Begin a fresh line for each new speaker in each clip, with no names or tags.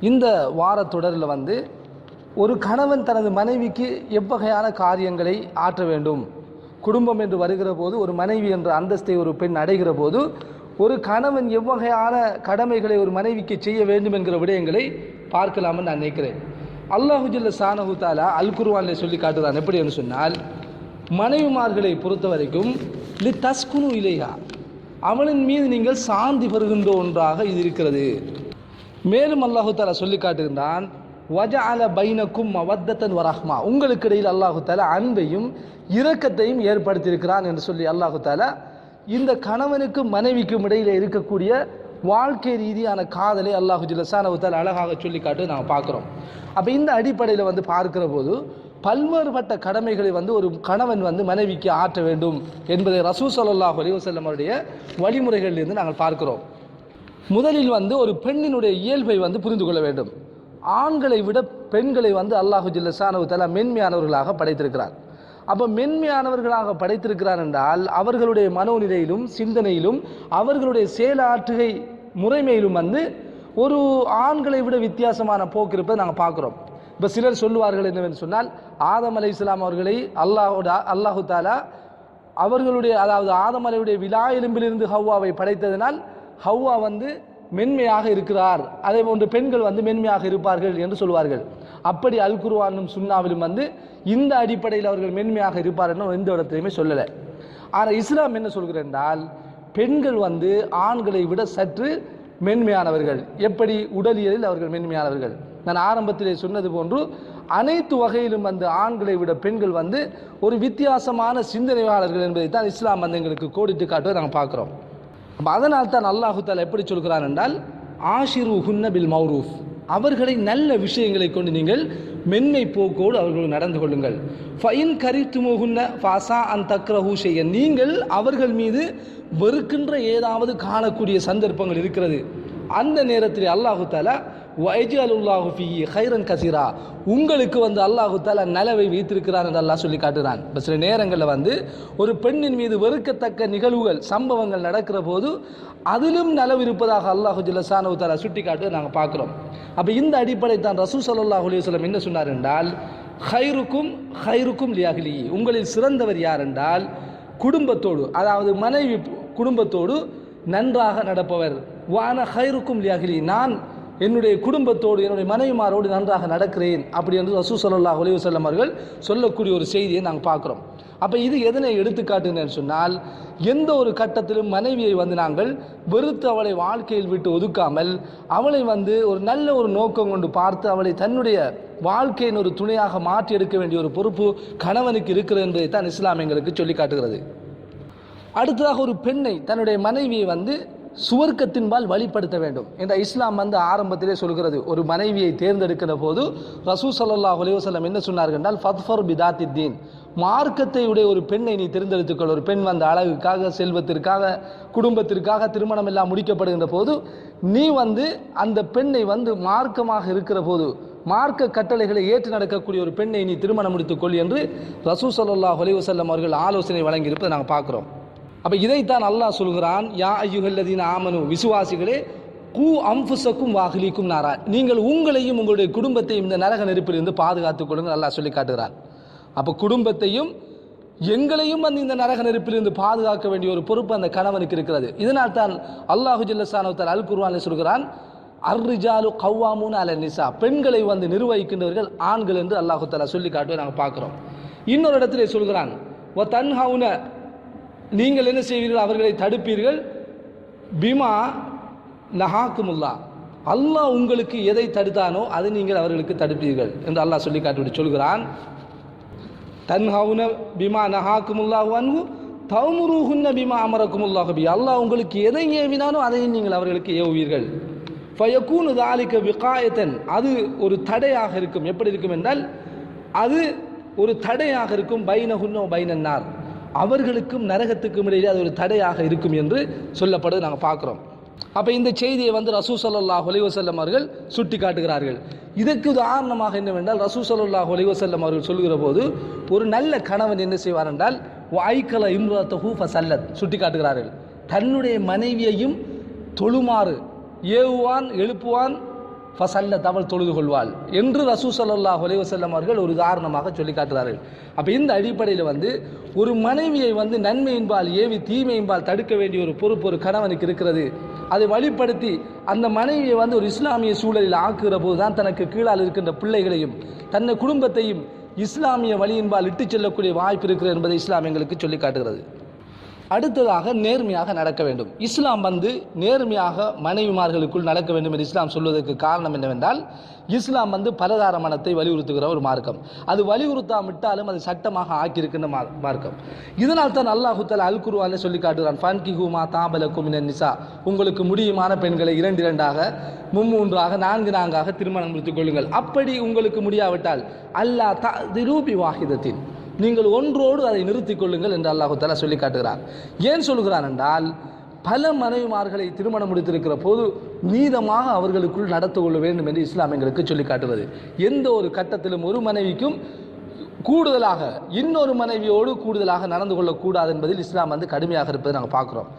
இந்த வார தொடரில் வந்து ஒரு கணவன் தனது மனைவிக்கு எவ்வகையான காரியங்களை ஆற்ற வேண்டும்? குடும்பம் என்று வருகிற போது ஒரு மனைவி என்ற அந்தஸ்தை ஒரு பெண் அடைகிற போது ஒரு கணவன் எவ்வகையான கடமைகளை ஒரு மனைவிக்கு செய்ய வேண்டும் என்கிற விடயங்களை பார்க்கலாம்னு நான் நினைக்கிறேன். அல்லாஹுஜில்ல சானஹு தாலா அல் குர்வானில் சொல்லி காட்டுறான். எப்படி என்று சொன்னால் மனைவிமார்களை பொறுத்த வரைக்கும் லி தஸ்குனு இலையா அவனின் மீது நீங்கள் சாந்தி பெறுகின்ற ஒன்றாக இது இருக்கிறது. மேலும் அல்லாஹு தாலா சொல்லி காட்டுகின்றான் வஜஅல பைனக்கும் மவத்தன் வரஹ்மா உங்களுக்கு இடையில் அல்லாஹு தாலா அன்பையும் இரக்கத்தையும் ஏற்படுத்தியிருக்கிறான் என்று சொல்லி அல்லாஹு தாலா இந்த கணவனுக்கும் மனைவிக்கும் இடையில் இருக்கக்கூடிய வாழ்க்கை ரீதியான காதலை அல்லாஹு ஜில்லசானவுத்தால் அழகாக சொல்லி காட்டு நாங்கள் பார்க்குறோம். அப்போ இந்த அடிப்படையில் வந்து பார்க்குற போது பல்வேறுபட்ட கடமைகளை வந்து ஒரு கணவன் வந்து மனைவிக்கு ஆற்ற வேண்டும் என்பதை ரசூ சல்லாஹ் அலிவசல்லம் அவருடைய வழிமுறைகளிலிருந்து நாங்கள் பார்க்கிறோம். முதலில் வந்து ஒரு பெண்ணினுடைய இயல்பை வந்து புரிந்து கொள்ள வேண்டும். ஆண்களை விட பெண்களை வந்து அல்லாஹு ஜில்லசானவு தலா மென்மையானவர்களாக படைத்திருக்கிறார். அப்போ மென்மையானவர்களாக படைத்திருக்கிறார் என்றால் அவர்களுடைய மனோநிலையிலும் சிந்தனையிலும் அவர்களுடைய செயலாற்றுகை முறைமையிலும் வந்து ஒரு ஆண்களை விட வித்தியாசமான போக்கு இருப்பதை நாங்கள் பார்க்குறோம். இப்போ சிலர் சொல்லுவார்கள் என்னவென்று சொன்னால் ஆதம் அலை இஸ்லாம் அவர்களை அல்லாஹோட அல்லாஹு தாலா அவர்களுடைய அதாவது ஆதம் அலையுடைய விழா எலும்பிலிருந்து ஹவ்வாவை படைத்ததினால் ஹவ்வா வந்து மென்மையாக இருக்கிறார். அதே போன்று பெண்கள் வந்து மென்மையாக இருப்பார்கள் என்று சொல்வார்கள். அப்படி அல் குருவானும் சுன்னாவிலும் வந்து இந்த அடிப்படையில் அவர்கள் மென்மையாக இருப்பார்கள் எந்த இடத்துலையுமே சொல்லலை. ஆனால் இஸ்லாம் என்ன சொல்கிறென்றால் பெண்கள் வந்து ஆண்களை விட சற்று மென்மையானவர்கள். எப்படி? உடலியலில் அவர்கள் மென்மையானவர்கள். நான் ஆரம்பத்திலே சொன்னது போன்று அனைத்து வகையிலும் வந்து ஆண்களை விட பெண்கள் வந்து ஒரு வித்தியாசமான சிந்தனையாளர்கள் என்பதை தான் இஸ்லாம் வந்து எங்களுக்கு கோடிட்டு காட்டுவதை நாங்கள் பார்க்குறோம். அப்போ அதனால் தான் அல்லாஹுத்தால் எப்படி சொல்கிறார் என்றால் ஆஷிரு ஹுன்ன பில் மௌரூஃப். அவர்களை நல்ல விஷயங்களை கொண்டு நீங்கள் மென்மை போக்கோடு அவர்கள் நடந்து கொள்ளுங்கள். ஃபைன் கரித்துமுகுன்ன ஃபாசா அன் தக்ரஹூ செய்ய நீங்கள் அவர்கள் மீது வெறுக்கின்ற ஏதாவது காணக்கூடிய சந்தர்ப்பங்கள் இருக்கிறது. அந்த நேரத்தில் அல்லாஹு தாலா வைஜி அலுல்லாஹு ஃபி ஹைரன் கசீரா. உங்களுக்கு வந்து அல்லாஹு தால நலவை வைத்திருக்கிறான் என்று அல்லாஹ் சொல்லி காட்டுறான். இப்போ சில நேரங்களில் வந்து ஒரு பெண்ணின் மீது வெறுக்கத்தக்க நிகழ்வுகள் சம்பவங்கள் நடக்கிற போது அதிலும் நலவு இருப்பதாக அல்லாஹு ஜில்லசானு தாலா சுட்டி காட்டு நாங்கள் பார்க்குறோம். அப்போ இந்த அடிப்படை தான் ரசூ சல்லாஹ் அலுவலம் என்ன சொன்னார் என்றால் ஹைருக்கும் ஹைருக்கும் லியாகிலி உங்களில் சிறந்தவர் யார் என்றால் குடும்பத்தோடு அதாவது மனைவி குடும்பத்தோடு நன்றாக நடப்பவர். வான ஹைருக்கும் லியாகிலி நான் என்னுடைய குடும்பத்தோடு என்னுடைய மனைவிமாரோடு நன்றாக நடக்கிறேன் அப்படி என்று ரசூ சொல்லல்லா ஒலிவு செல்லம் அவர்கள் சொல்லக்கூடிய ஒரு செய்தியை நாங்கள் பார்க்குறோம். அப்போ இது எதனை எடுத்துக்காட்டுன்னு சொன்னால் எந்த ஒரு கட்டத்திலும் மனைவியை வந்து நாங்கள் வெறுத்து அவளை வாழ்க்கையில் விட்டு ஒதுக்காமல் அவளை வந்து ஒரு நல்ல ஒரு நோக்கம் கொண்டு பார்த்து அவளை தன்னுடைய வாழ்க்கையின் ஒரு துணையாக மாற்றி எடுக்க வேண்டிய ஒரு பொறுப்பு கணவனுக்கு இருக்கிறது என்பதை தான் இஸ்லாம் எங்களுக்கு சொல்லி காட்டுகிறது. அடுத்ததாக ஒரு பெண்ணை தன்னுடைய மனைவியை வந்து சுவர்க்கத்தின்பால் வழிப்படுத்த வேண்டும். என்ற இஸ்லாம் வந்து ஆரம்பத்திலே சொல்கிறது ஒரு மனைவியை தேர்ந்தெடுக்கிற போது ரசூ சல்லா அலைவசல்லம் என்ன சொன்னார்கள் என்றால் ஃபத்ஃபர் பிதாத்தி தீன் மார்க்கத்தை உடைய ஒரு பெண்ணை நீ தேர்ந்தெடுத்துக்கொள். ஒரு பெண் வந்த அழகுக்காக செல்வத்திற்காக குடும்பத்திற்காக திருமணம் எல்லாம் முடிக்கப்படுகின்ற போது நீ வந்து அந்த பெண்ணை வந்து மார்க்கமாக இருக்கிற போது மார்க்க கட்டளைகளை ஏற்று நடக்கக்கூடிய ஒரு பெண்ணை நீ திருமணம் முடித்துக்கொள் என்று ரசூ சல்லா அலைவசல்லம் அவர்கள் ஆலோசனை வழங்கியிருப்பதை நாங்கள் பார்க்குறோம். அப்போ இதைத்தான் அல்லாஹ் சொல்கிறான் யா ஐயுகல்லதீன் ஆமனு விசுவாசிகளே கூ அம்புசக்கும் வாகிலிக்கும் நாரா. நீங்கள் உங்களையும் உங்களுடைய குடும்பத்தையும் இந்த நரக நெருப்பிலிருந்து பாதுகாத்துக் கொள்ளுங்கள் அல்லாஹ் சொல்லி காட்டுகிறான். அப்போ குடும்பத்தையும் எங்களையும் வந்து இந்த நரக நெருப்பிலிருந்து பாதுகாக்க வேண்டிய ஒரு பொறுப்பு அந்த கணவனுக்கு இருக்கிறது. இதனால் தான் அல்லாஹு ஜில்லசானவத்தால் அல் குர்வானில் சொல்கிறான் அர்ரிஜாலு கவ்வாமூன் அல நிசா. பெண்களை வந்து நிர்வகிக்கின்றவர்கள் ஆண்கள் என்று அல்லாஹு தாலா சொல்லி காட்டுவதை நாங்கள் பார்க்குறோம். இன்னொரு இடத்துல சொல்கிறான் ஒ தன்ஹவுன நீங்கள் என்ன செய்வீர்கள்? அவர்களை தடுப்பீர்கள். பிமா நஹாக்குமுல்லா அல்லாஹ் உங்களுக்கு எதை தடுத்தானோ அதை நீங்கள் அவர்களுக்கு தடுப்பீர்கள் என்று அல்லாஹ் சொல்லி காட்டிவிட்டு சொல்கிறான். தன்ஹவுன பிமா நஹாக்குமுல்லாஹு அன்பு தௌமுருஹுன்ன பிமா அமரக்குமுல்லாஹு பி. அல்லாஹ் உங்களுக்கு எதை ஏவினானோ அதையும் நீங்கள் அவர்களுக்கு ஏவுவீர்கள். ஃபயக்கூனு தாலிக்க விகாயத்தன். அது ஒரு தடையாக இருக்கும். எப்படி இருக்கும் என்றால் அது ஒரு தடையாக இருக்கும். பைனகுன்னோ பைனன்னார். அவர்களுக்கும் நரகத்துக்கும் இடையிலே அது ஒரு தடையாக இருக்கும் என்று சொல்லப்படுது நாங்கள் பார்க்குறோம். அப்போ இந்த செய்தியை வந்து ரசூ சல்லாஹ் ஒலிவசல்லம் அவர்கள் சுட்டி காட்டுகிறார்கள் இதற்கு உதாரணமாக என்னவென்றால் ரசூ சல்லாஹ் ஒலிவசல்லம் அவர்கள் சொல்லுகிற போது ஒரு நல்ல கணவன் என்ன செய்வார் என்றால் வாய்க்கல இம்ரத்தஹூ ஃபசல்லத் சுட்டி காட்டுகிறார்கள் தன்னுடைய மனைவியையும் தொழுமாறு ஏவுவான் எழுப்புவான் ஃபசல்ல தவள் தொழுது கொள்வாள் என்று ரசூ ஸல்லல்லாஹு அலைஹி அவர்கள் ஒரு உதாரணமாக சொல்லி காட்டுகிறார்கள். அப்போ இந்த அடிப்படையில் வந்து ஒரு மனைவியை வந்து நன்மையின்பால் ஏவி தீமையின்பால் தடுக்க வேண்டிய ஒரு பொறுப்பு ஒரு கணவனுக்கு இருக்கிறது. அதை வழிப்படுத்தி அந்த மனைவியை வந்து ஒரு இஸ்லாமிய சூழலில் ஆக்குகிற போது தான் தனக்கு கீழால் இருக்கின்ற பிள்ளைகளையும் தன்னை குடும்பத்தையும் இஸ்லாமிய வழியின்பால் இட்டுச் செல்லக்கூடிய வாய்ப்பு இருக்கிறது என்பதை இஸ்லாம் எங்களுக்கு சொல்லி காட்டுகிறது. அடுத்ததாக நேர்மையாக நடக்க வேண்டும். இஸ்லாம் வந்து நேர்மையாக மனைவிமார்களுக்குள் நடக்க வேண்டும் என்று இஸ்லாம் சொல்வதற்கு காரணம் என்னவென்றால் இஸ்லாம் வந்து பலதார மனத்தை வலியுறுத்துகிற ஒரு மார்க்கம். அது வலியுறுத்தாமிட்டாலும் அது சட்டமாக ஆக்கியிருக்கின்ற மா- மார்க்கம். இதனால் தான் அல்லாஹுத்தல் அல் குர்ஆனில் சொல்லி காட்டுகிறான் ஃபன்கி ஹூமா தாபலக்கும் மினன் நிசா. உங்களுக்கு முடியுமான பெண்களை இரண்டு இரண்டாக மும்மூன்றாக நான்கு நான்காக திருமணம் முடித்துக் கொள்ளுங்கள். அப்படி உங்களுக்கு முடியாவிட்டால் அல்லாஹ் தா திருபி வாகிதத்தின் நீங்கள் ஒன்றோடு அதை நிறுத்திக் கொள்ளுங்கள் என்று அல்லாஹு தஆலா சொல்லி காட்டுகிறார் ஏன் சொல்கிறான் என்றால் பல மனைவிமார்களை திருமணம் முடித்திருக்கிற போது மீதமாக அவர்களுக்குள் நடத்து கொள்ள வேண்டும் என்று இஸ்லாம் எங்களுக்கு சொல்லி காட்டுவது. எந்த ஒரு கட்டத்திலும் ஒரு மனைவிக்கும் கூடுதலாக இன்னொரு மனைவியோடு கூடுதலாக நடந்து கொள்ளக்கூடாது என்பதில் இஸ்லாம் வந்து கடுமையாக இருப்பதை நாங்கள் பார்க்குறோம்.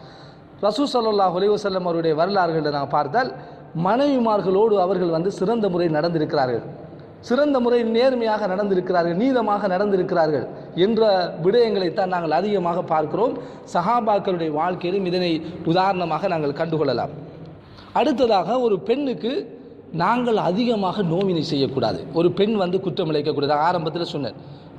ரசூ சல்லாஹ் ஒலிவசல்லம் அவருடைய வரலாறுகளை நாங்கள் பார்த்தால் மனைவிமார்களோடு அவர்கள் வந்து சிறந்த முறை நடந்திருக்கிறார்கள். சிறந்த முறை நேர்மையாக நடந்திருக்கிறார்கள் நீதமாக நடந்திருக்கிறார்கள் என்ற விடயங்களைத்தான் நாங்கள் அதிகமாக பார்க்கிறோம். சஹாபாக்களுடைய வாழ்க்கையிலும் இதனை உதாரணமாக நாங்கள் கண்டுகொள்ளலாம். அடுத்ததாக ஒரு பெண்ணுக்கு நாங்கள் அதிகமாக நோவினை செய்யக்கூடாது. ஒரு பெண் வந்து குற்றம் இழைக்கக்கூடாது. ஆரம்பத்தில் சொன்னேன்.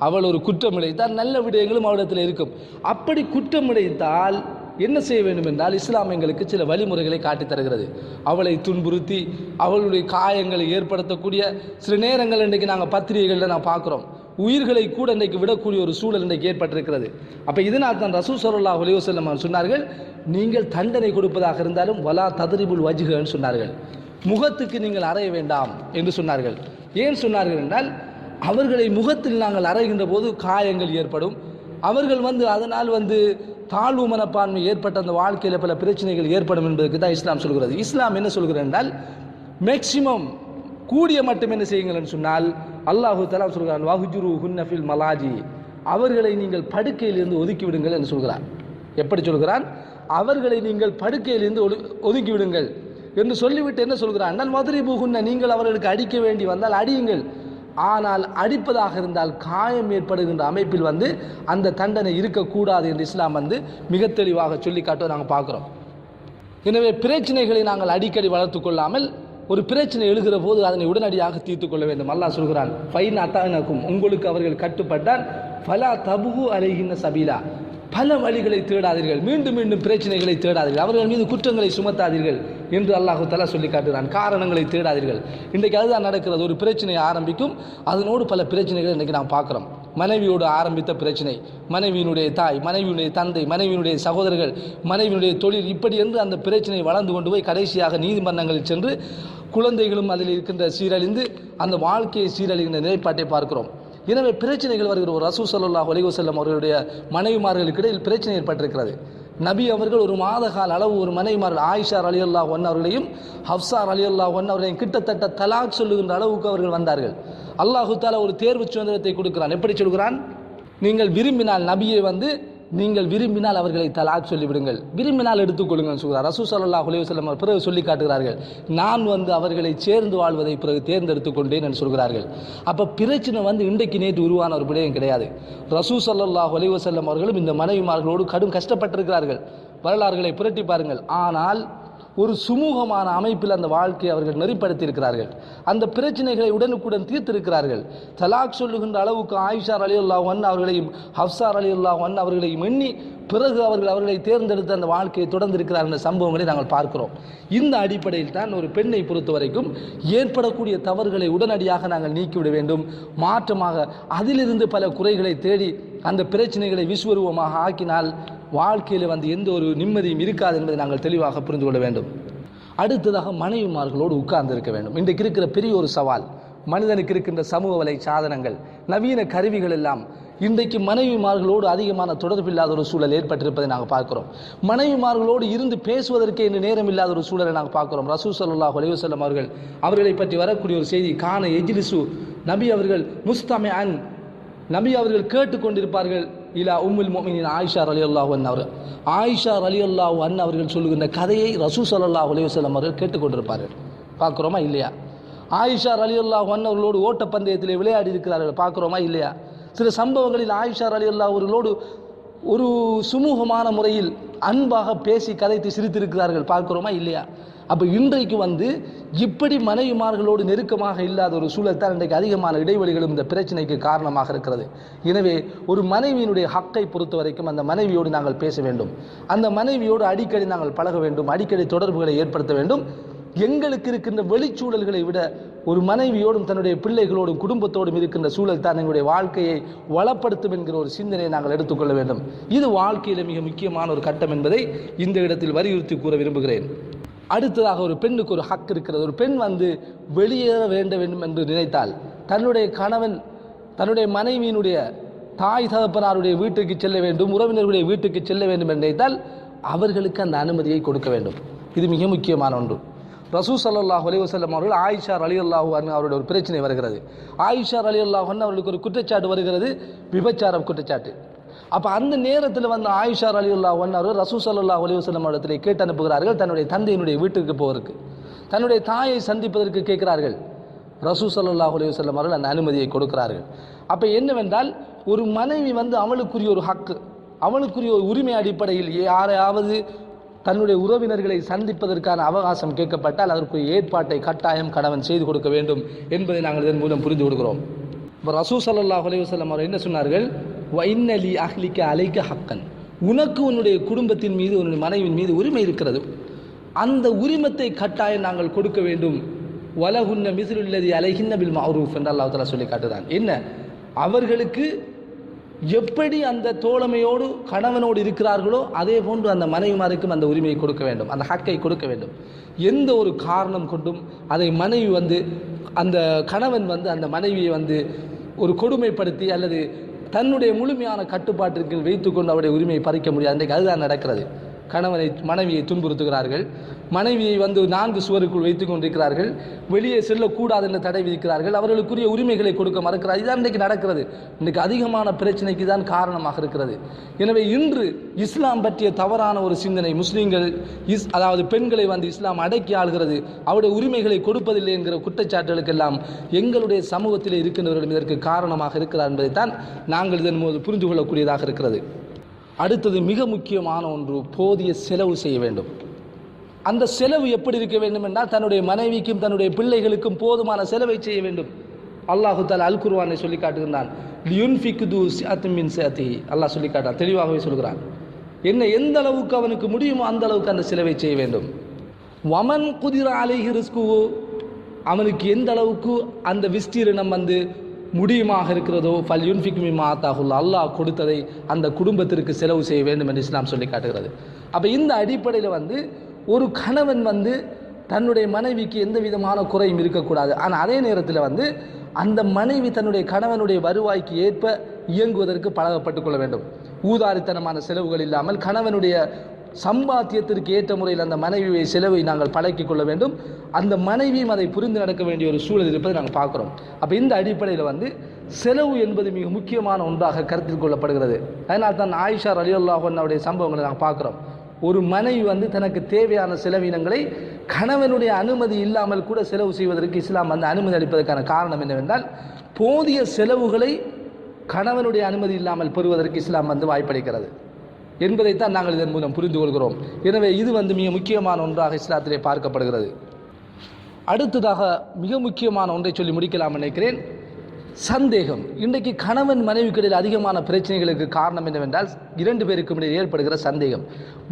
அவள் ஒரு குற்றம் இழைத்தால் நல்ல விடயங்களும் அவளிடத்தில் இருக்கும். அப்படி குற்றம் இழைத்தால் என்ன செய்ய வேண்டும் என்றால் இஸ்லாம் எங்களுக்கு சில வழிமுறைகளை காட்டித் தருகிறது. அவளை துன்புறுத்தி அவளுடைய காயங்களை ஏற்படுத்தக்கூடிய சில நேரங்கள் இன்றைக்கு நாங்கள் பத்திரிகைகளில் நான் பார்க்குறோம். உயிர்களை கூட இன்றைக்கு விடக்கூடிய ஒரு சூழல் இன்றைக்கு ஏற்பட்டிருக்கிறது. அப்போ இதனால் தான் ரசூ சல்லா அலைவசல்லம் சொன்னார்கள் நீங்கள் தண்டனை கொடுப்பதாக இருந்தாலும் வலா ததிரிபுல் வஜுகன்னு சொன்னார்கள். முகத்துக்கு நீங்கள் அறைய வேண்டாம் என்று சொன்னார்கள். ஏன் சொன்னார்கள் என்றால் அவர்களை முகத்தில் நாங்கள் அறைகின்ற போது காயங்கள் ஏற்படும். அவர்கள் வந்து அதனால் வந்து தாழ்வு மனப்பான்மை ஏற்பட்ட அந்த வாழ்க்கையில் பல பிரச்சனைகள் ஏற்படும் என்பதற்கு தான் இஸ்லாம் சொல்கிறது. இஸ்லாம் என்ன சொல்கிறது என்றால் மேக்சிமம் கூடிய மட்டும் என்ன செய்யுங்கள்னு சொன்னால் அல்லாஹு தலா சொல்கிறான் வஹுஜுரு ஹுன்னஃபில் மலாஜி அவர்களை நீங்கள் படுக்கையிலிருந்து ஒதுக்கி விடுங்கள் என்று சொல்கிறார் எப்படி சொல்கிறான்? அவர்களை நீங்கள் படுக்கையிலிருந்து ஒது ஒதுக்கி விடுங்கள் என்று சொல்லிவிட்டு என்ன சொல்கிறான் நான் மதுரை புகுன்ன நீங்கள் அவர்களுக்கு அடிக்க வேண்டி வந்தால் அடியுங்கள். ஆனால் அடிப்பதாக இருந்தால் காயம் ஏற்படுகின்ற அமைப்பில் வந்து அந்த தண்டனை இருக்கக்கூடாது என்று இஸ்லாம் வந்து மிக தெளிவாக சொல்லி காட்டுவதை நாங்கள் பார்க்குறோம். எனவே பிரச்சனைகளை நாங்கள் அடிக்கடி வளர்த்து கொள்ளாமல் ஒரு பிரச்சனை எழுகிற போது அதனை உடனடியாக தீர்த்து கொள்ள வேண்டும். அல்லாஹ் சொல்கிறான் ஃபைன் அத்தானக்கும் உங்களுக்கு அவர்கள் கட்டுப்பட்டால் பல தபுகு அலைகின்ற சபீலா. பல வழிகளை தேடாதீர்கள். மீண்டும் மீண்டும் பிரச்சனைகளை தேடாதீர்கள். அவர்கள் மீது குற்றங்களை சுமத்தாதீர்கள். என்று அல்லாஹு தலா சொல்லி காட்டுகிறான். காரணங்களை தேடாதீர்கள். இன்றைக்கு அதுதான் நடக்கிறது. ஒரு பிரச்சனை ஆரம்பிக்கும். அதனோடு பல பிரச்சனைகள் இன்றைக்கு நாம் பார்க்குறோம். மனைவியோடு ஆரம்பித்த பிரச்சனை மனைவியினுடைய தாய் மனைவியினுடைய தந்தை மனைவியினுடைய சகோதரர்கள் மனைவியினுடைய தொழில் இப்படி என்று அந்த பிரச்சனை வளர்ந்து கொண்டு போய் கடைசியாக நீதிமன்றங்களில் சென்று குழந்தைகளும் அதில் இருக்கின்ற சீரழிந்து அந்த வாழ்க்கையை சீரழிகின்ற நிலைப்பாட்டை பார்க்கிறோம். எனவே பிரச்சனைகள் வருகிற ஒரு ரசூ சல்லாஹ் ஒலிவசல்லம் அவர்களுடைய மனைவிமார்களுக்கு இடையில் பிரச்சனை ஏற்பட்டிருக்கிறது. நபி அவர்கள் ஒரு மாத கால அளவு ஒரு மனைவிமார்கள் ஆயிஷார் அலி அல்லா ஒன் அவர்களையும் ஹப்சார் அலி அல்லா ஒன் அவர்களையும் கிட்டத்தட்ட தலாக் சொல்லுகின்ற அளவுக்கு அவர்கள் வந்தார்கள். அல்லாஹு தாலா ஒரு தேர்வு சுதந்திரத்தை கொடுக்கிறான். எப்படி சொல்கிறான்? நீங்கள் விரும்பினால் நபியை வந்து நீங்கள் விரும்பினால் அவர்களை தலாக் சொல்லிவிடுங்கள். விரும்பினால் எடுத்துக்கொள்ளுங்கள் சொல்கிறார் ரசூ சல்லா அலைவசல்லம் அவர் பிறகு சொல்லி காட்டுகிறார்கள் நான் வந்து அவர்களை சேர்ந்து வாழ்வதை பிறகு தேர்ந்தெடுத்துக் கொண்டேன் என்று சொல்கிறார்கள். அப்போ பிரச்சனை வந்து இன்றைக்கு நேற்று உருவான ஒரு விடயம் கிடையாது. ரசூ சல்லாஹ் அலைவசல்லம் அவர்களும் இந்த மனைவிமார்களோடு கடும் கஷ்டப்பட்டிருக்கிறார்கள். வரலாறுகளை புரட்டி பாருங்கள். ஆனால் ஒரு சுமூகமான அமைப்பில் அந்த வாழ்க்கையை அவர்கள் நெறிப்படுத்தியிருக்கிறார்கள். அந்த பிரச்சனைகளை உடனுக்குடன் தீர்த்திருக்கிறார்கள். தலாக் சொல்லுகின்ற அளவுக்கு ஆயிஷார் அலி ஒன் அவர்களையும் ஹப்சார் அலி ஒன் அவர்களையும் எண்ணி பிறகு அவர்கள் அவர்களை தேர்ந்தெடுத்து அந்த வாழ்க்கையை தொடர்ந்திருக்கிறார் என்ற சம்பவங்களை நாங்கள் பார்க்கிறோம். இந்த அடிப்படையில் தான் ஒரு பெண்ணை பொறுத்த வரைக்கும் ஏற்படக்கூடிய தவறுகளை உடனடியாக நாங்கள் நீக்கிவிட வேண்டும். மாற்றமாக அதிலிருந்து பல குறைகளை தேடி அந்த பிரச்சனைகளை விஸ்வரூபமாக ஆக்கினால் வாழ்க்கையில் வந்து எந்த ஒரு நிம்மதியும் இருக்காது என்பதை நாங்கள் தெளிவாக புரிந்து கொள்ள வேண்டும். அடுத்ததாக மனைவிமார்களோடு உட்கார்ந்து இருக்க வேண்டும். இன்றைக்கு இருக்கிற பெரிய ஒரு சவால் மனிதனுக்கு இருக்கின்ற சமூக வலை சாதனங்கள் நவீன கருவிகள் எல்லாம் இன்றைக்கு மனைவிமார்களோடு அதிகமான தொடர்பில்லாத ஒரு சூழல் ஏற்பட்டிருப்பதை நாங்கள் பார்க்கிறோம். மனைவிமார்களோடு இருந்து பேசுவதற்கே இன்று நேரம் இல்லாத ஒரு சூழலை நாங்கள் பார்க்கிறோம். ரசூ சல்லாஹ் அலைவசல்லம் அவர்கள் அவர்களை பற்றி வரக்கூடிய ஒரு செய்தி கான எஜிலிசு நபி அவர்கள் முஸ்தமே அன் நபி அவர்கள் கேட்டுக்கொண்டிருப்பார்கள். இலா உம்முல் மோமினின் ஆயிஷா அலி அல்லாஹ் அவர் ஆயிஷா அலி அல்லாஹ் அன் அவர்கள் சொல்லுகின்ற கதையை ரசூ சல்லாஹ் அலைவசல்லம் அவர்கள் கேட்டுக்கொண்டிருப்பார்கள். பார்க்குறோமா இல்லையா? ஆயிஷா ரலியுல்லா அவர்களோடு ஓட்டப்பந்தயத்தில் விளையாடி இருக்கிறார்கள். பார்க்குறோமா இல்லையா? சில சம்பவங்களில் ஆயிஷா அல்லாஹ் அவர்களோடு ஒரு சுமூகமான முறையில் அன்பாக பேசி கதைத்து சிரித்திருக்கிறார்கள். பார்க்குறோமா இல்லையா? அப்போ இன்றைக்கு வந்து இப்படி மனைவிமார்களோடு நெருக்கமாக இல்லாத ஒரு சூழல் தான் இன்றைக்கு அதிகமான இடைவெளிகளும் இந்த பிரச்சனைக்கு காரணமாக இருக்கிறது. எனவே ஒரு மனைவியினுடைய ஹக்கை பொறுத்த வரைக்கும் அந்த மனைவியோடு நாங்கள் பேச வேண்டும். அந்த மனைவியோடு அடிக்கடி நாங்கள் பழக வேண்டும். அடிக்கடி தொடர்புகளை ஏற்படுத்த வேண்டும். எங்களுக்கு இருக்கின்ற வெளிச்சூழல்களை விட ஒரு மனைவியோடும் தன்னுடைய பிள்ளைகளோடும் குடும்பத்தோடும் இருக்கின்ற சூழல் தான் எங்களுடைய வாழ்க்கையை வளப்படுத்தும் என்கிற ஒரு சிந்தனையை நாங்கள் எடுத்துக்கொள்ள வேண்டும். இது வாழ்க்கையில் மிக முக்கியமான ஒரு கட்டம் என்பதை இந்த இடத்தில் வலியுறுத்தி கூற விரும்புகிறேன். அடுத்ததாக ஒரு பெண்ணுக்கு ஒரு ஹக் இருக்கிறது. ஒரு பெண் வந்து வெளியேற வேண்ட வேண்டும் என்று நினைத்தால் தன்னுடைய கணவன் தன்னுடைய மனைவியினுடைய தாய் தகப்பனாருடைய வீட்டுக்கு செல்ல வேண்டும் உறவினர்களுடைய வீட்டுக்கு செல்ல வேண்டும் என்று நினைத்தால் அவர்களுக்கு அந்த அனுமதியை கொடுக்க வேண்டும். இது மிக முக்கியமான ஒன்று. ரசூ சல்லாஹ் அலி வசல்லம் அவர்கள் ஆயிஷா அலி அல்லாஹூ அவருடைய ஒரு பிரச்சனை வருகிறது. ஆயிஷா அலி அல்லாஹன் அவர்களுக்கு ஒரு குற்றச்சாட்டு வருகிறது. விபச்சாரம் குற்றச்சாட்டு. அப்போ அந்த நேரத்தில் வந்து ஆயிஷார் அலியுல்லா ஒன்னார் ரசூ சல்லா அலி இடத்துல கேட்டு அனுப்புகிறார்கள் தன்னுடைய தந்தையினுடைய வீட்டுக்கு போவதற்கு. தன்னுடைய தாயை சந்திப்பதற்கு கேட்கிறார்கள். ரசூ சல்லாஹ் அலி வசல்லம் அவர்கள் அந்த அனுமதியை கொடுக்கிறார்கள். அப்போ என்னவென்றால் ஒரு மனைவி வந்து அவளுக்குரிய ஒரு ஹக்கு அவளுக்குரிய ஒரு உரிமை அடிப்படையில் யாரையாவது தன்னுடைய உறவினர்களை சந்திப்பதற்கான அவகாசம் கேட்கப்பட்டால் அதற்குரிய ஏற்பாட்டை கட்டாயம் கணவன் செய்து கொடுக்க வேண்டும் என்பதை நாங்கள் இதன் மூலம் புரிந்து கொடுக்கிறோம் இப்போ ரசூ சல்லாஹ் அலைவசல்லம் அவர் என்ன சொன்னார்கள்? வைன்னலி அஹ்லிக்க அலைக்க ஹக்கன் உனக்கு உன்னுடைய குடும்பத்தின் மீது உன்னுடைய மனைவின் மீது உரிமை இருக்கிறது. அந்த உரிமத்தை கட்டாயம் நாங்கள் கொடுக்க வேண்டும். வலகுன்ன மிசிலுள்ளதி அலைகின்ன பில் மௌரூஃப் என்று அல்லாஹ் தலா சொல்லி காட்டுதான் என்ன? அவர்களுக்கு எப்படி அந்த தோழமையோடு கணவனோடு இருக்கிறார்களோ அதே போன்று அந்த மனைவிமாருக்கும் அந்த உரிமையை கொடுக்க வேண்டும். அந்த ஹக்கை கொடுக்க வேண்டும். எந்த ஒரு காரணம் கொண்டும் அதை மனைவி வந்து அந்த கணவன் வந்து அந்த மனைவியை வந்து ஒரு கொடுமைப்படுத்தி அல்லது தன்னுடைய முழுமையான கட்டுப்பாட்டிற்கு வைத்துக்கொண்டு அவருடைய உரிமையை பறிக்க முடியாது. அன்றைக்கு அதுதான் நடக்கிறது. கணவனை மனைவியை துன்புறுத்துகிறார்கள். மனைவியை வந்து நான்கு சுவருக்குள் வைத்துக் கொண்டிருக்கிறார்கள். வெளியே செல்லக்கூடாது என்று தடை விதிக்கிறார்கள். அவர்களுக்குரிய உரிமைகளை கொடுக்க மறுக்கிறார். இதுதான் இன்றைக்கு நடக்கிறது. இன்றைக்கு அதிகமான பிரச்சனைக்கு தான் காரணமாக இருக்கிறது. எனவே இன்று இஸ்லாம் பற்றிய தவறான ஒரு சிந்தனை முஸ்லீம்கள் இஸ் அதாவது பெண்களை வந்து இஸ்லாம் அடக்கி ஆள்கிறது. அவருடைய உரிமைகளை கொடுப்பதில்லை என்கிற குற்றச்சாட்டுகளுக்கெல்லாம் எங்களுடைய சமூகத்தில் இருக்கின்றவர்கள் இதற்கு காரணமாக இருக்கிறார் என்பதைத்தான் நாங்கள் இதன் போது புரிந்து கொள்ளக்கூடியதாக இருக்கிறது. அடுத்தது மிக முக்கியமான ஒன்று போதிய செலவு செய்ய வேண்டும். அந்த செலவு எப்படி இருக்க வேண்டும் என்றால் தன்னுடைய மனைவிக்கும் தன்னுடைய பிள்ளைகளுக்கும் போதுமான செலவை செய்ய வேண்டும். அல்லாஹு தால் அல் குர்வானை சொல்லி காட்டுகின்றான். அல்லாஹ் சொல்லி காட்டான் தெளிவாகவே சொல்கிறான். என்ன எந்த அளவுக்கு அவனுக்கு முடியுமோ அந்த அளவுக்கு அந்த செலவை செய்ய வேண்டும். வமன் குதிர அலைஹி ரிஸ்கு அவனுக்கு எந்த அளவுக்கு அந்த விஸ்தீரணம் வந்து முடியுமாக இருக்கிறதோ ஃபல் யுன்ஃபிக் மிமா அல்லாஹ் கொடுத்ததை அந்த குடும்பத்திற்கு செலவு செய்ய வேண்டும் என்று இஸ்லாம் சொல்லி காட்டுகிறது. அப்போ இந்த அடிப்படையில் வந்து ஒரு கணவன் வந்து தன்னுடைய மனைவிக்கு எந்த விதமான குறையும் இருக்கக்கூடாது. ஆனால் அதே நேரத்தில் வந்து அந்த மனைவி தன்னுடைய கணவனுடைய வருவாய்க்கு ஏற்ப இயங்குவதற்கு பழகப்பட்டுக்கொள்ள வேண்டும். ஊதாரித்தனமான செலவுகள் இல்லாமல் கணவனுடைய சம்பாத்தியத்திற்கு ஏற்ற முறையில் அந்த மனைவியை செலவை நாங்கள் பழக்கிக் கொள்ள வேண்டும். அந்த மனைவியும் அதை புரிந்து நடக்க வேண்டிய ஒரு சூழல் இருப்பதை நாங்கள் பார்க்குறோம். அப்போ இந்த அடிப்படையில் வந்து செலவு என்பது மிக முக்கியமான ஒன்றாக கருத்தில் கொள்ளப்படுகிறது. அதனால் தான் ஆயிஷா அலி அல்லாஹனுடைய சம்பவங்களை நாங்கள் பார்க்குறோம். ஒரு மனைவி வந்து தனக்கு தேவையான செலவினங்களை கணவனுடைய அனுமதி இல்லாமல் கூட செலவு செய்வதற்கு இஸ்லாம் வந்து அனுமதி அளிப்பதற்கான காரணம் என்னவென்றால் போதிய செலவுகளை கணவனுடைய அனுமதி இல்லாமல் பெறுவதற்கு இஸ்லாம் வந்து வாய்ப்பளிக்கிறது. என்பதைத்தான் நாங்கள் இதன் மூலம் புரிந்து கொள்கிறோம். எனவே இது வந்து மிக முக்கியமான ஒன்றாக இஸ்லாத்திலே பார்க்கப்படுகிறது. அடுத்ததாக மிக முக்கியமான ஒன்றை சொல்லி முடிக்கலாம் நினைக்கிறேன். சந்தேகம். இன்றைக்கு கணவன் மனைவிக்கிடையில் அதிகமான பிரச்சனைகளுக்கு காரணம் என்னவென்றால் இரண்டு பேருக்கும் இடையே ஏற்படுகிற சந்தேகம்.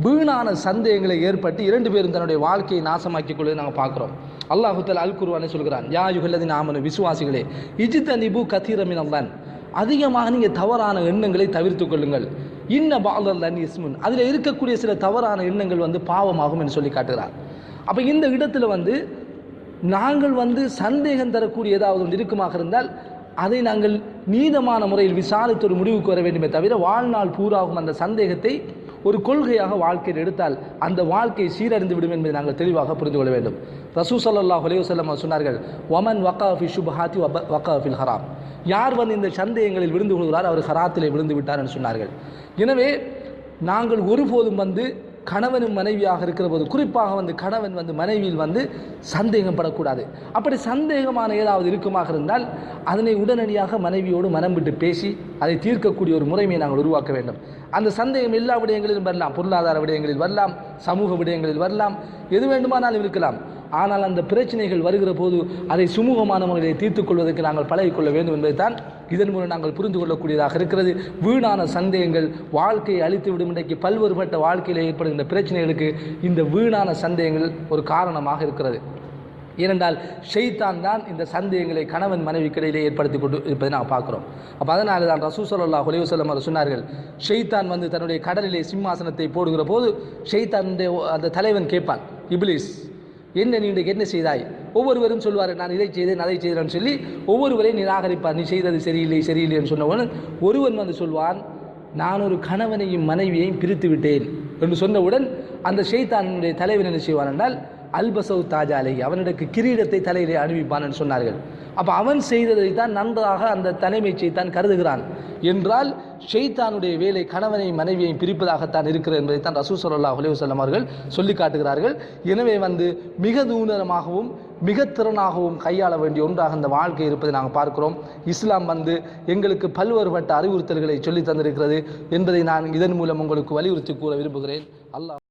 வீணான சந்தேகங்களை ஏற்பட்டு இரண்டு பேரும் தன்னுடைய வாழ்க்கையை நாசமாக்கிக் கொள்வதை நாங்கள் பார்க்குறோம். அல்லாஹுத்தல் அல் குருவானே சொல்கிறான் யா யுகல்லதின் ஆமனு விசுவாசிகளே இஜித் அனிபு கத்தீரமின் அல்லான் அதிகமாக நீங்கள் தவறான எண்ணங்களை தவிர்த்து கொள்ளுங்கள். இன்ன பாலல் இஸ்முன். அதில் இருக்கக்கூடிய சில தவறான எண்ணங்கள் வந்து பாவமாகும் என்று சொல்லி காட்டுகிறார். அப்போ இந்த இடத்துல வந்து நாங்கள் வந்து சந்தேகம் தரக்கூடிய ஏதாவது ஒன்று இருக்குமாக இருந்தால் அதை நாங்கள் நீதமான முறையில் விசாரித்து ஒரு முடிவுக்கு வர வேண்டுமே தவிர வாழ்நாள் பூராகும் அந்த சந்தேகத்தை ஒரு கொள்கையாக வாழ்க்கையில் எடுத்தால் அந்த வாழ்க்கை சீரறிந்து விடும் என்பதை நாங்கள் தெளிவாக புரிந்து கொள்ள வேண்டும். ரசூ சல்லாஹ் அலையுசல்லம் சொன்னார்கள் ஒமன் வக்கா ஃபி சுபஹாத்தி ஹராம். யார் வந்து இந்த சந்தேகங்களில் விழுந்து கொள்கிறார் அவர் ஹராத்திலே விழுந்து விட்டார் என்று சொன்னார்கள். எனவே நாங்கள் ஒருபோதும் வந்து கணவனும் மனைவியாக இருக்கிற போது குறிப்பாக வந்து கணவன் வந்து மனைவியில் வந்து சந்தேகப்படக்கூடாது. அப்படி சந்தேகமான ஏதாவது இருக்குமாக இருந்தால் அதனை உடனடியாக மனைவியோடு மனம் விட்டு பேசி அதை தீர்க்கக்கூடிய ஒரு முறைமையை நாங்கள் உருவாக்க வேண்டும். அந்த சந்தேகம் எல்லா விடயங்களிலும் வரலாம். பொருளாதார விடயங்களில் வரலாம். சமூக விடயங்களில் வரலாம். எது வேண்டுமானாலும் இருக்கலாம். ஆனால் அந்த பிரச்சனைகள் வருகிற போது அதை சுமூகமான முறையில் தீர்த்து கொள்வதற்கு நாங்கள் பழகிக்கொள்ள வேண்டும் என்பதைத்தான் இதன் மூலம் நாங்கள் புரிந்து கொள்ளக்கூடியதாக இருக்கிறது. வீணான சந்தேகங்கள் வாழ்க்கையை அழித்துவிடும் இன்றைக்கு பல்வேறுபட்ட வாழ்க்கையில் ஏற்படுகின்ற பிரச்சனைகளுக்கு இந்த வீணான சந்தேகங்கள் ஒரு காரணமாக இருக்கிறது. ஏனென்றால் ஷெய்தான் தான் இந்த சந்தேகங்களை கணவன் மனைவிக்கிடையிலே ஏற்படுத்தி கொண்டு இருப்பதை நாம் பார்க்குறோம். அப்போ அதனால தான் ரசூசல்லா சல்லா அவர் சொன்னார்கள் ஷெய்தான் வந்து தன்னுடைய கடலிலே சிம்மாசனத்தை போடுகிற போது ஷெய்தானுடைய அந்த தலைவன் கேட்பான் இப்லீஸ். என்ன நீ என்ன செய்தாய்? ஒவ்வொருவரும் சொல்வார் நான் இதை செய்தேன் அதை செய்தேன் சொல்லி ஒவ்வொருவரையும் நிராகரிப்பார் நீ செய்தது சரியில்லை சரியில்லைன்னு சொன்னவுடன் ஒருவன் வந்து சொல்வான் நான் ஒரு கணவனையும் மனைவியையும் பிரித்து விட்டேன் என்று சொன்னவுடன் அந்த ஷெய்தானுடைய தலைவன் என்ன செய்வான் என்றால் அல்பசவு தாஜாலை அவனுக்கு கிரீடத்தை தலையிலே அணிவிப்பான் என்று சொன்னார்கள். அப்போ அவன் செய்ததை தான் நன்றாக அந்த தலைமை செய்தான் கருதுகிறான். என்றால் ஷெய்தானுடைய வேலை கணவனையும் மனைவியையும் பிரிப்பதாகத்தான் இருக்கிறது என்பதை தான் ரசூ சொல்லா அலுவலம் அவர்கள் சொல்லி காட்டுகிறார்கள். எனவே வந்து மிக நூனரமாகவும் மிக திறனாகவும் கையாள வேண்டிய ஒன்றாக அந்த வாழ்க்கை இருப்பதை நாங்கள் பார்க்கிறோம். இஸ்லாம் வந்து எங்களுக்கு பல்வேறுபட்ட அறிவுறுத்தல்களை சொல்லி தந்திருக்கிறது என்பதை நான் இதன் மூலம் உங்களுக்கு வலியுறுத்தி கூற விரும்புகிறேன். அல்லாஹ்